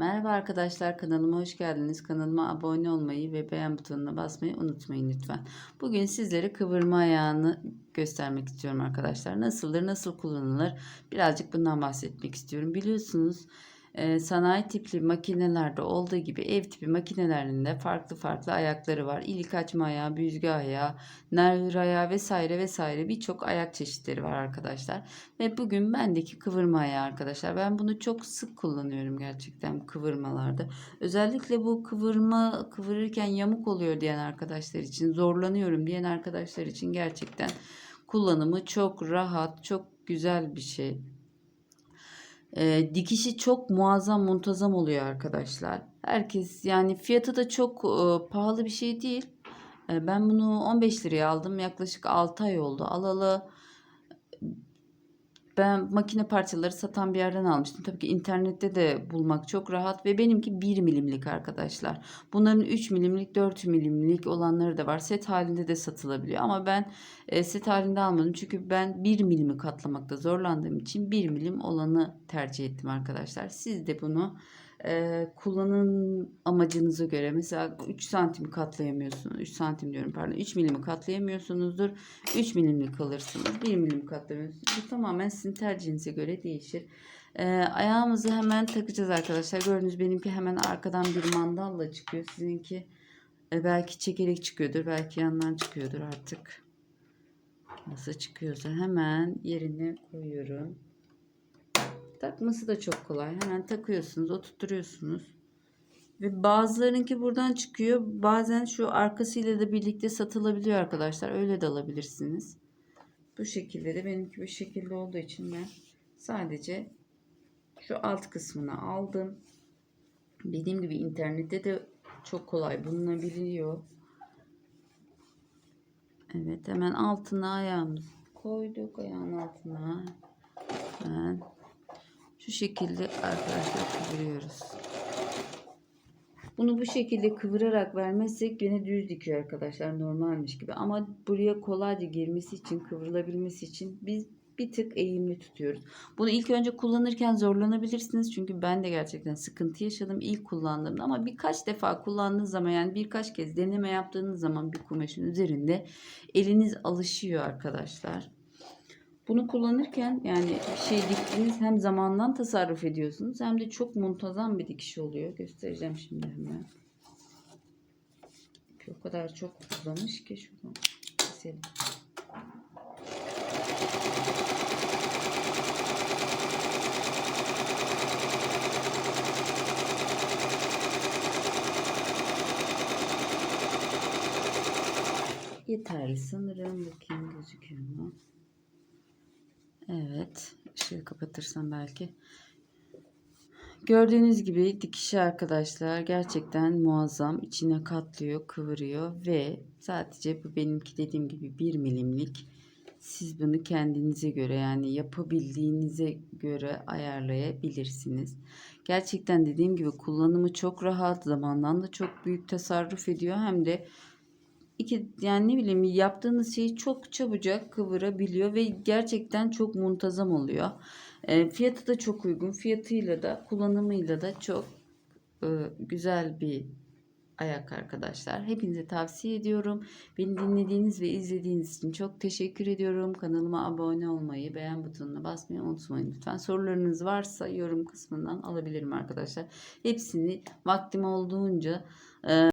Merhaba arkadaşlar kanalıma hoş geldiniz. Kanalıma abone olmayı ve beğen butonuna basmayı unutmayın lütfen. Bugün sizlere kıvırma ayağını göstermek istiyorum arkadaşlar. Nasıldır, nasıl kullanılır birazcık bundan bahsetmek istiyorum. Biliyorsunuz sanayi tipli makinelerde olduğu gibi ev tipi makinelerinde farklı farklı ayakları var. İlik açma ayağı, büzgü ayağı, nervür ayağı vesaire vesaire birçok ayak çeşitleri var arkadaşlar. Ve bugün bendeki kıvırma ayağı arkadaşlar. Ben bunu çok sık kullanıyorum gerçekten kıvırmalarda. Özellikle bu kıvırma kıvırırken yamuk oluyor diyen arkadaşlar için, zorlanıyorum diyen arkadaşlar için gerçekten kullanımı çok rahat, çok güzel bir şey. E, dikişi çok muazzam muntazam oluyor arkadaşlar. Herkes yani fiyatı da çok e, pahalı bir şey değil. E, ben bunu 15 liraya aldım. Yaklaşık 6 ay oldu. Alalı ben makine parçaları satan bir yerden almıştım. Tabii ki internette de bulmak çok rahat ve benimki 1 milimlik arkadaşlar. Bunların 3 milimlik 4 milimlik olanları da var. Set halinde de satılabiliyor ama ben e, set halinde almadım. Çünkü ben 1 milimi katlamakta zorlandığım için 1 milim olanı tercih ettim arkadaşlar. Siz de bunu e, kullanım amacınıza göre mesela 3 santim katlayamıyorsunuz. 3 santim diyorum pardon. 3 milimi katlayamıyorsunuzdur. 3 milimlik alırsınız. 1 milim katlayamıyorsunuz. Bu tamamen sizin tercihinize göre değişir. E, ayağımızı hemen takacağız arkadaşlar. Gördüğünüz benimki hemen arkadan bir mandalla çıkıyor. Sizinki e, belki çekerek çıkıyordur. Belki yandan çıkıyordur artık. Nasıl çıkıyorsa hemen yerine koyuyorum. Takması da çok kolay. Hemen takıyorsunuz, oturtuyorsunuz. Ve bazılarınki buradan çıkıyor. Bazen şu arkasıyla da birlikte satılabiliyor arkadaşlar. Öyle de alabilirsiniz. Bu şekilde de benimki bu şekilde olduğu için ben sadece şu alt kısmını aldım. Dediğim gibi internette de çok kolay bulunabiliyor. Evet hemen altına ayağımızı koyduk. Ayağın altına. Hemen şu şekilde arkadaşlar kıvırıyoruz. Bunu bu şekilde kıvırarak vermezsek gene düz dikiyor arkadaşlar normalmiş gibi. Ama buraya kolayca girmesi için kıvrılabilmesi için biz bir tık eğimli tutuyoruz. Bunu ilk önce kullanırken zorlanabilirsiniz. Çünkü ben de gerçekten sıkıntı yaşadım ilk kullandığımda. Ama birkaç defa kullandığınız zaman yani birkaç kez deneme yaptığınız zaman bir kumaşın üzerinde eliniz alışıyor arkadaşlar. Bunu kullanırken yani bir şey diktiğiniz hem zamandan tasarruf ediyorsunuz hem de çok muntazam bir dikiş oluyor. Göstereceğim şimdi hemen. O kadar çok uzamış ki şuradan keselim. Yeterli sanırım. Bakayım gözüküyor mu? Evet. Işığı kapatırsam belki. Gördüğünüz gibi dikişi arkadaşlar gerçekten muazzam. İçine katlıyor, kıvırıyor ve sadece bu benimki dediğim gibi 1 milimlik. Siz bunu kendinize göre yani yapabildiğinize göre ayarlayabilirsiniz. Gerçekten dediğim gibi kullanımı çok rahat, zamandan da çok büyük tasarruf ediyor. Hem de iki yani ne bileyim yaptığınız şeyi çok çabucak kıvırabiliyor ve gerçekten çok muntazam oluyor. E, fiyatı da çok uygun. Fiyatıyla da kullanımıyla da çok e, güzel bir ayak arkadaşlar. Hepinize tavsiye ediyorum. Beni dinlediğiniz ve izlediğiniz için çok teşekkür ediyorum. Kanalıma abone olmayı, beğen butonuna basmayı unutmayın lütfen. Sorularınız varsa yorum kısmından alabilirim arkadaşlar. Hepsini vaktim olduğunca e,